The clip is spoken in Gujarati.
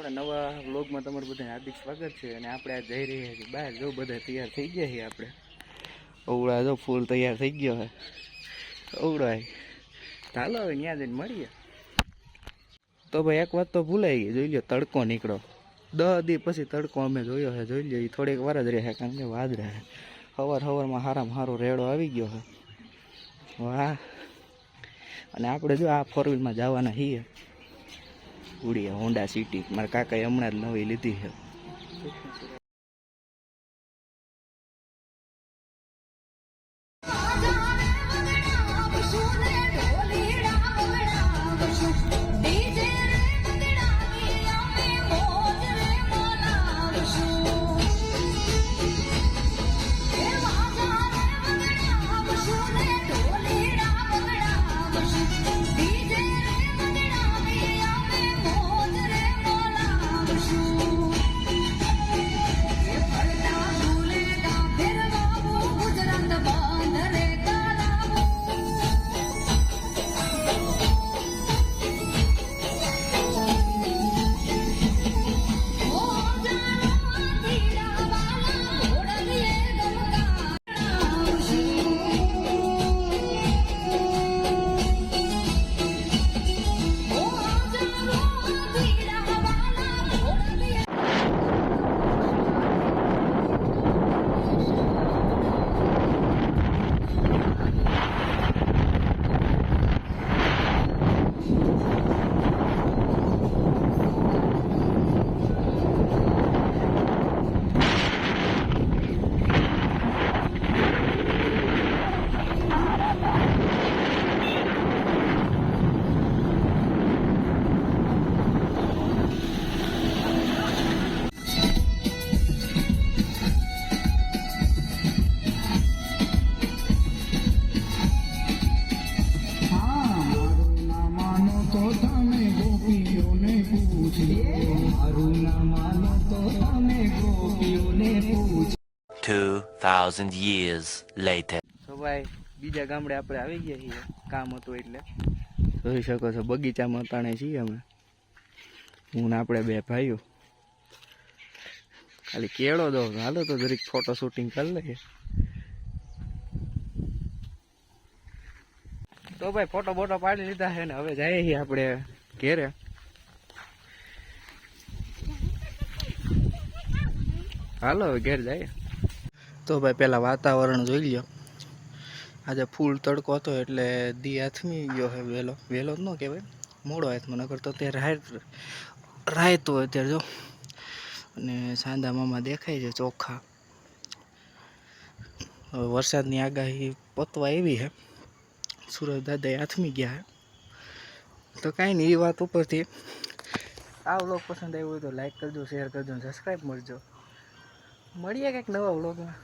આપણા નવા વ્લોગમાં તમારું બધાને હાર્દિક સ્વાગત છે અને આપણે આ જઈ રહ્યા છીએ બહાર. જો બધા તૈયાર થઈ ગયા છીએ આપણે. ઓવડા જો ફૂલ તૈયાર થઈ ગયો હે ઓવડાય ચાલો હવે ત્યાં જઈને મળીએ. તો ભાઈ એક વાત તો ભૂલાઈ ગઈ. જોઈ લો તડકો નીકળો. દસ દી પછી તડકો અમે જોયો છે. જોઈ લો એ થોડીક વાર જ રહે કારણ કે વાદ રહે સવાર સવારમાં સારામાં સારો રેડો આવી ગયો છે. વાહ. અને આપણે જો આ ફોર વ્હીલમાં જવાના છીએ. ઉડીએ હોન્ડા સિટી મારા કાકાએ હમણાં જ નવી લીધી છે. 2,000 years later. તો ભાઈ બીજા ગામડે આપણે આવી ગયા છીએ. કામ હતું એટલે. જોઈ શકો છો બગીચામાં તાણે છીએ અમે. હું ને આપણે બે ભાઈઓ. ખાલી કેળો દો. હાલો તો જરીક ફોટો શૂટિંગ કરી લઈએ. તો ભાઈ ફોટો બોટો પાડી લીધા છે ને હવે જઈએ છીએ આપણે ઘેરે. હાલો હવે ઘેર જાય. તો ભાઈ, પેલા વાતાવરણ જોઈ લ્યો. આજે ફૂલ તડકો હતો એટલે દી હાથમી ગયો હે વહેલો વહેલો જ ન કહેવાય. મોડો હાથમાં, નકર તો તે રાત રાયતો અત્યારે જો. અને સાંદા મામા દેખાય છે ચોખ્ખા. હવે વરસાદની આગાહી પતવા એવી છે સુરજ દાદા હાથમી ગયા હે. તો કાંઈ નહીં એ વાત ઉપરથી. આ વ્લોગ પસંદ આવ્યો હોય તો લાઈક કરજો, શેર કરજો સબસ્ક્રાઈબ મળજો. મળીએ કંઈક નવા વ્લોગમાં.